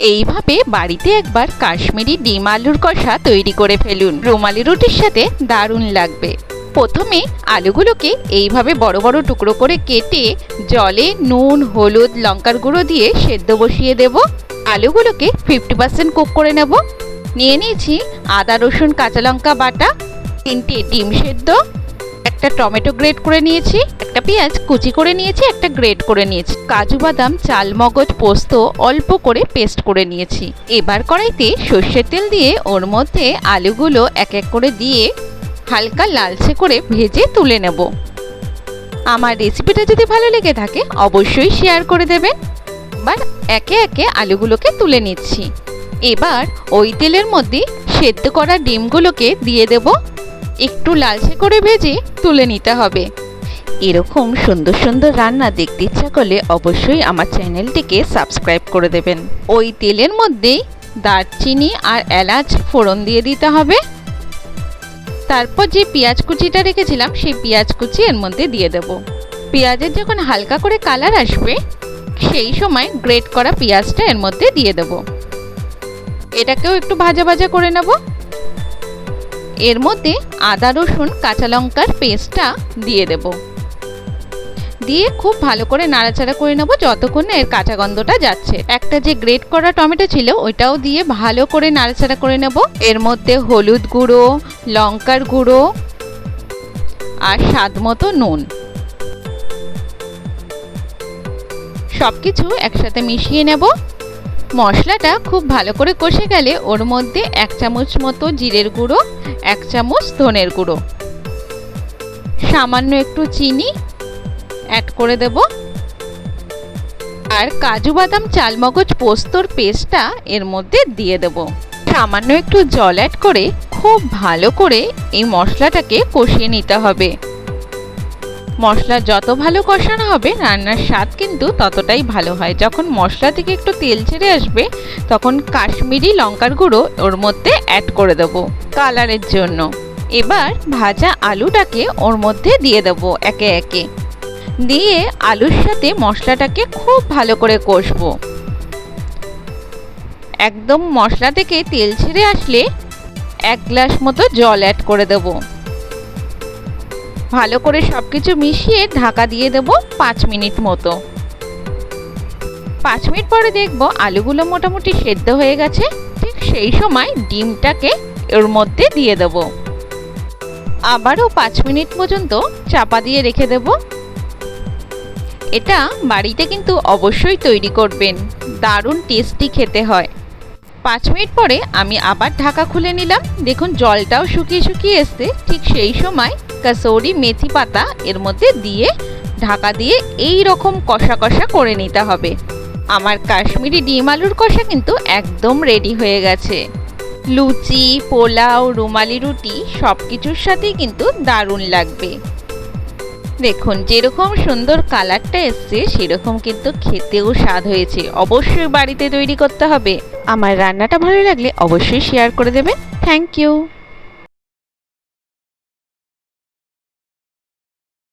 এইভাবে বাড়িতে একবার কাশ্মীরি ডিম আলুর কষা তৈরি করে ফেলুন। রুমালি রুটির সাথে দারুণ লাগবে। প্রথমে আলুগুলোকে এইভাবে বড় বড় টুকরো করে কেটে জলে নুন, হলুদ, লঙ্কার গুঁড়ো দিয়ে সেদ্ধ বসিয়ে দেব। আলুগুলোকে ফিফটি পার্সেন্ট কুক করে নেব। নিয়ে নিয়েছি আদা, রসুন, কাঁচা লঙ্কা বাটা, তিনটে ডিম সেদ্ধ, একটা টমেটো গ্রেট করে নিয়েছি। পেঁয়াজ কুচি করে নিয়েছি, একটা গ্রেট করে নিয়েছি। কাজু বাদাম, চাল, মগজ, পোস্ত অল্প করে পেস্ট করে নিয়েছি। এবার কড়াইতে সর্ষের তেল দিয়ে ওর মধ্যে আলুগুলো এক এক করে দিয়ে হালকা লালচে করে ভেজে তুলে নেব। আমার রেসিপিটা যদি ভালো লেগে থাকে, অবশ্যই শেয়ার করে দেবেন। এবার একে একে আলুগুলোকে তুলে নিচ্ছি। এবার ওই তেলের মধ্যে সেদ্ধ করা ডিমগুলোকে দিয়ে দেব। একটু লালচে করে ভেজে তুলে নিতে হবে। এরকম সুন্দর সুন্দর রান্না দেখতে ইচ্ছা করলে অবশ্যই আমার চ্যানেলটিকে সাবস্ক্রাইব করে দেবেন। ওই তেলের মধ্যেই দারচিনি আর এলাচ ফোড়ন দিয়ে দিতে হবে। তারপর যে পেঁয়াজ কুচিটা রেখেছিলাম, সেই পেঁয়াজ কুচি এর মধ্যে দিয়ে দেব। পেঁয়াজের যখন হালকা করে কালার আসবে, সেই সময় গ্রেট করা পেঁয়াজটা এর মধ্যে দিয়ে দেব। এটাকেও একটু ভাজা ভাজা করে নেব। এর মধ্যে আদা রসুন, কাঁচা লঙ্কার পেস্টটা দিয়ে দেব। দিয়ে খুব ভালো করে নাড়াচাড়া করে নেব যতক্ষণ না এর কাঁচা গন্ধটা যাচ্ছে। একটা যে গ্রেট করা টমেটো ছিল, ওইটাও দিয়ে ভালো করে নাড়াচাড়া করে নেব। এর মধ্যে হলুদ গুঁড়ো, লঙ্কার গুঁড়ো আর স্বাদ মতো নুন। সব কিছু একসাথে মিশিয়ে নেব। মশলাটা খুব ভালো করে কষে গেলে ওর মধ্যে এক চামচ মতো জিরের গুঁড়ো, এক চামচ ধনের গুঁড়ো। সামান্য একটু চিনি অ্যাড করে দেব। আর কাজু বাদাম চালমগজ পোস্তর পেস্টটা এর মধ্যে দিয়ে দেব। সামান্য একটু জল অ্যাড করে খুব ভালো করে এই মশলাটাকে কষিয়ে নিতে হবে। মশলা যত ভালো কষানো হবে, রান্নার স্বাদ কিন্তু ততটাই ভালো হয়। যখন মশলা থেকে একটু তেল ছেড়ে আসবে, তখন কাশ্মীরি লঙ্কার গুঁড়ো ওর মধ্যে অ্যাড করে দেব কালারের জন্য। এবার ভাজা আলুটাকে ওর মধ্যে দিয়ে দেব একে একে। দিয়ে আলুর সাথে মশলাটাকে খুব ভালো করে কষবো। একদম মশলা থেকে তেল ছেড়ে আসলে এক গ্লাস মতো জল অ্যাড করে দেব। ভালো করে সব কিছু মিশিয়ে ঢাকা দিয়ে দেব পাঁচ মিনিট মতো। পাঁচ মিনিট পরে দেখব আলুগুলো মোটামুটি সেদ্ধ হয়ে গেছে, ঠিক সেই সময় ডিমটাকে এর মধ্যে দিয়ে দেব। আবারও পাঁচ মিনিট পর্যন্ত চাপা দিয়ে রেখে দেব। এটা বাড়িতে কিন্তু অবশ্যই তৈরি করবেন। দারুণ টেস্টি খেতে হয়। পাঁচ মিনিট পরে আমি আবার ঢাকা খুলে নিলাম। দেখুন, জলটাও শুকিয়ে শুকিয়ে এসছে। ঠিক সেই সময় কাসৌরি মেথি পাতা এর মধ্যে দিয়ে ঢাকা দিয়ে এই রকম কষা কষা করে নিতে হবে। আমার কাশ্মীরি ডিম আলুর কষা কিন্তু একদম রেডি হয়ে গেছে। লুচি, পোলাও, রুমালি রুটি সব কিছুর সাথেই কিন্তু দারুণ লাগবে। দেখুন, যেরকম সুন্দর কালারটা এসছে, সেরকম কিন্তু খেতেও স্বাদ হয়েছে। অবশ্যই বাড়িতে তৈরি করতে হবে। আমার রান্নাটা ভালো লাগলে অবশ্যই শেয়ার করে দেবেন। Thank you